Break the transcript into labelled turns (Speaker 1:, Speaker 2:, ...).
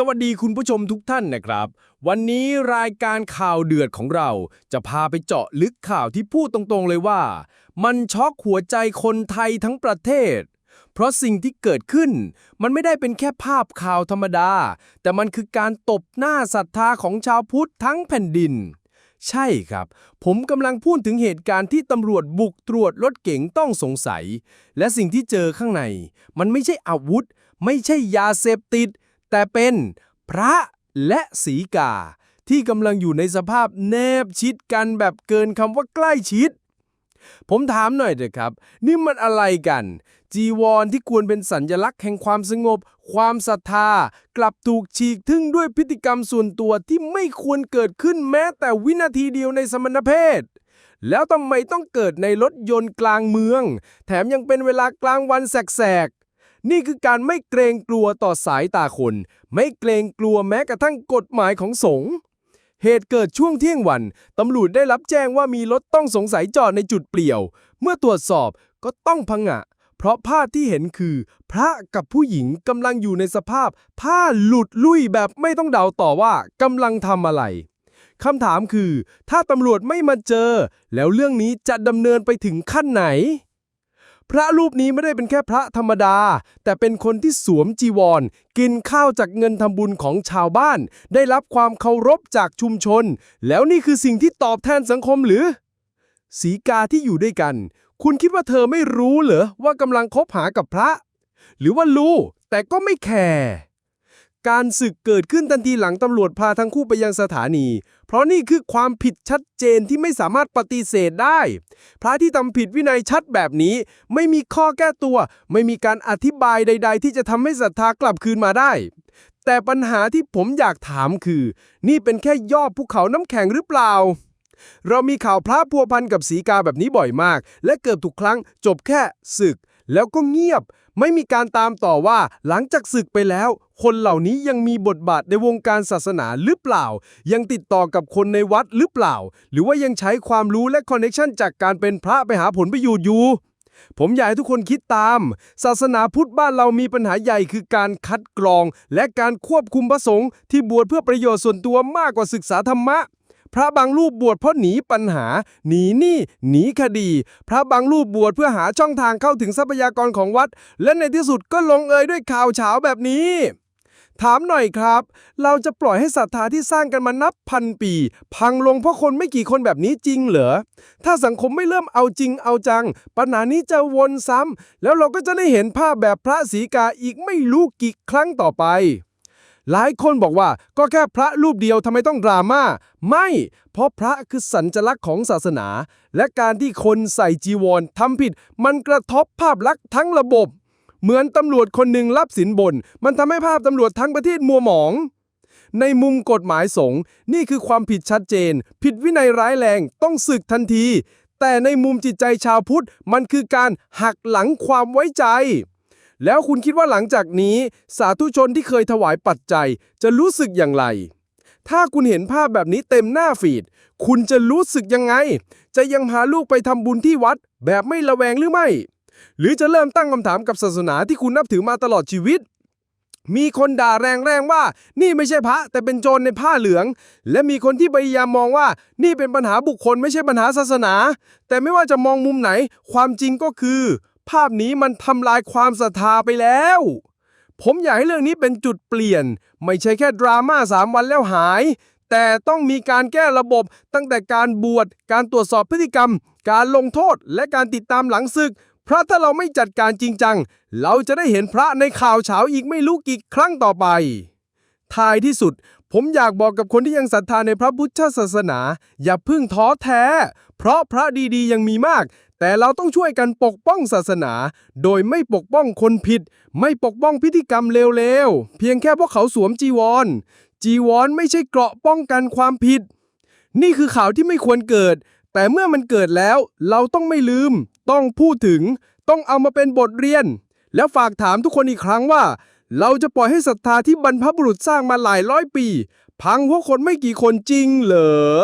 Speaker 1: สวัสดีคุณผู้ชมทุกท่านนะครับ วันนี้รายการข่าวเดือดของเรา จะพาไปเจาะลึกข่าวที่พูดตรงๆเลยว่า มันช็อกหัวใจคนไทยทั้งประเทศ เพราะสิ่งที่เกิดขึ้น มันไม่ได้เป็นแค่ภาพข่าวธรรมดา แต่มันคือการตบหน้าศรัทธาของชาวพุทธทั้งแผ่นดิน ใช่ครับ ผมกำลังพูดถึงเหตุการณ์ที่ตำรวจบุกตรวจรถเก๋งต้องสงสัย และสิ่งที่เจอข้างใน มันไม่ใช่อาวุธ ไม่ใช่ยาเสพติด แต่เป็นพระและสีกา ที่กำลังอยู่ในสภาพแนบชิดกันแบบเกินคำว่าใกล้ชิด ผมถามหน่อยเถอะครับ นี่มันอะไรกัน จีวรที่ควรเป็นสัญญลักษณ์แห่งความสงบ ความศรัทธา กลับถูกฉีกทึ่งด้วยพฤติกรรมส่วนตัวที่ไม่ควรเกิดขึ้นแม้แต่วินาทีเดียวในสมณเพศแล้วทำไมต้องเกิดในรถยนต์กลางเมือง แถมยังเป็นเวลากลางวันแสก นี่คือการไม่เกรงกลัวต่อสายตาคน ไม่เกรงกลัวแม้กระทั่งกฎหมายของสงฆ์เหตุเกิดช่วงเที่ยงวัน ตำรวจได้รับแจ้งว่ามีรถต้องสงสัยจอดในจุดเปลี่ยว เมื่อตรวจสอบก็ต้องพังะ เพราะภาพที่เห็นคือ พระกับผู้หญิงกำลังอยู่ในสภาพ ผ้าหลุดลุ่ยแบบไม่ต้องเดาต่อว่ากำลังทำอะไรคำถามคือ ถ้าตำรวจไม่มาเจอ แล้วเรื่องนี้จะดำเนินไปถึงขั้นไหน พระรูปนี้ไม่ได้เป็นแค่พระธรรมดา แต่เป็นคนที่สวมจีวร กินข้าวจากเงินทำบุญของชาวบ้าน ได้รับความเคารพจากชุมชน แล้วนี่คือสิ่งที่ตอบแทนสังคมหรือ สีกาที่อยู่ด้วยกัน คุณคิดว่าเธอไม่รู้เหรอว่ากำลังคบหากับพระ หรือว่ารู้แต่ก็ไม่แคร์ การศึกเกิดขึ้นทันทีหลังตำรวจพาทั้งคู่ไปยังสถานี เพราะนี่คือความผิดชัดเจนที่ไม่สามารถปฏิเสธได้ พระที่ทำผิดวินัยชัดแบบนี้ ไม่มีข้อแก้ตัว ไม่มีการอธิบายใด ๆ ที่จะทำให้ศรัทธากลับคืนมาได้ แต่ปัญหาที่ผมอยากถามคือ นี่เป็นแค่ยอดภูเขาน้ำแข็งหรือเปล่า เรามีข่าวพระพัวพันกับสีกาแบบนี้บ่อยมาก และเกือบทุกครั้งจบแค่ศึก แล้วก็เงียบ ไม่มีการตามต่อว่าหลังจากศึกไปแล้ว คนเหล่านี้ยังมีบทบาทในวงการศาสนาหรือเปล่า ยังติดต่อกับคนในวัดหรือเปล่า หรือว่ายังใช้ความรู้และคอนเนคชันจากการเป็นพระไปหาผลประโยชน์อยู่ผมอยากให้ทุกคนคิดตาม ศาสนาพุทธบ้านเรามีปัญหาใหญ่คือการคัดกรอง และการควบคุมพระสงฆ์ที่บวชเพื่อประโยชน์ส่วนตัวมากกว่าศึกษาธรรมะ พระบางรูปบวชเพราะหนีปัญหา หนีหนี้หนีคดี พระบางรูปบวชเพื่อหาช่องทางเข้าถึงทรัพยากรของวัด และในที่สุดก็ลงเอยด้วยข่าวเฉาแบบนี้ ถามหน่อยครับ เราจะปล่อยให้ศรัทธาที่สร้างกันมานับพันปี พังลงเพราะคนไม่กี่คนแบบนี้จริงเหรอถ้าสังคมไม่เริ่มเอาจริงเอาจัง ปัญหานี้จะวนซ้ำแล้วเราก็จะได้เห็นภาพแบบพระศรีกาอีกไม่รู้กี่ครั้งต่อไป หลายคนบอกว่าก็แค่พระรูปเดียวทำไมต้องดราม่าไม่ เพราะพระคือสัญลักษณ์ของศาสนา และการที่คนใส่จีวรทำผิด มันกระทบภาพลักษณ์ทั้งระบบ เหมือนตำรวจคนหนึ่งรับสินบน มันทำให้ภาพตำรวจทั้งประเทศมัวหมอง ในมุมกฎหมายสงฆ์นี่คือความผิดชัดเจน ผิดวินัยร้ายแรงต้องสึกทันที แต่ในมุมจิตใจชาวพุทธมันคือการหักหลังความไว้ใจ แล้วคุณคิดว่าหลังจากนี้ สาธุชนที่เคยถวายปัจจัยจะรู้สึกอย่างไร ถ้าคุณเห็นภาพแบบนี้เต็มหน้าฟีด คุณจะรู้สึกยังไง จะยังพาลูกไปทำบุญที่วัด แบบไม่ระแวงหรือไม่ หรือจะเริ่มตั้งคำถามกับศาสนาที่คุณนับถือมาตลอดชีวิตมีคนด่าแรงๆว่า นี่ไม่ใช่พระแต่เป็นโจรในผ้าเหลือง และมีคนที่พยายามมองว่า นี่เป็นปัญหาบุคคลไม่ใช่ปัญหาศาสนา แต่ไม่ว่าจะมองมุมไหน ความจริงก็คือ ภาพนี้มันทำลายความศรัทธาไปแล้ว ผมอยากให้เรื่องนี้เป็นจุดเปลี่ยน ไม่ใช่แค่ดราม่าสามวันแล้วหาย แต่ต้องมีการแก้ระบบตั้งแต่การบวช การตรวจสอบพฤติกรรม การลงโทษ และการติดตามหลังศึก เพราะถ้าเราไม่จัดการจริงจัง เราจะได้เห็นพระในข่าวเฉาอีกไม่รู้กี่ครั้งต่อไป ท้ายที่สุด ผมอยากบอกกับคนที่ยังศรัทธาในพระพุทธศาสนา อย่าเพิ่งท้อแท้ เพราะพระดีๆยังมีมาก แต่เราต้องช่วยกันปกป้องศาสนา โดยไม่ปกป้องคนผิด ไม่ปกป้องพิธีกรรมเลวๆ เพียงแค่พวกเขาสวมจีวร จีวรไม่ใช่เกราะป้องกันความผิด นี่คือข่าวที่ไม่ควรเกิด แต่เมื่อมันเกิดแล้ว เราต้องไม่ลืม ต้องพูดถึง ต้องเอามาเป็นบทเรียน แล้วฝากถามทุกคนอีกครั้งว่า เราจะปล่อยให้ศรัทธาที่บรรพบุรุษสร้างมาหลายร้อยปี พังเพราะคนไม่กี่คนจริงเหรอ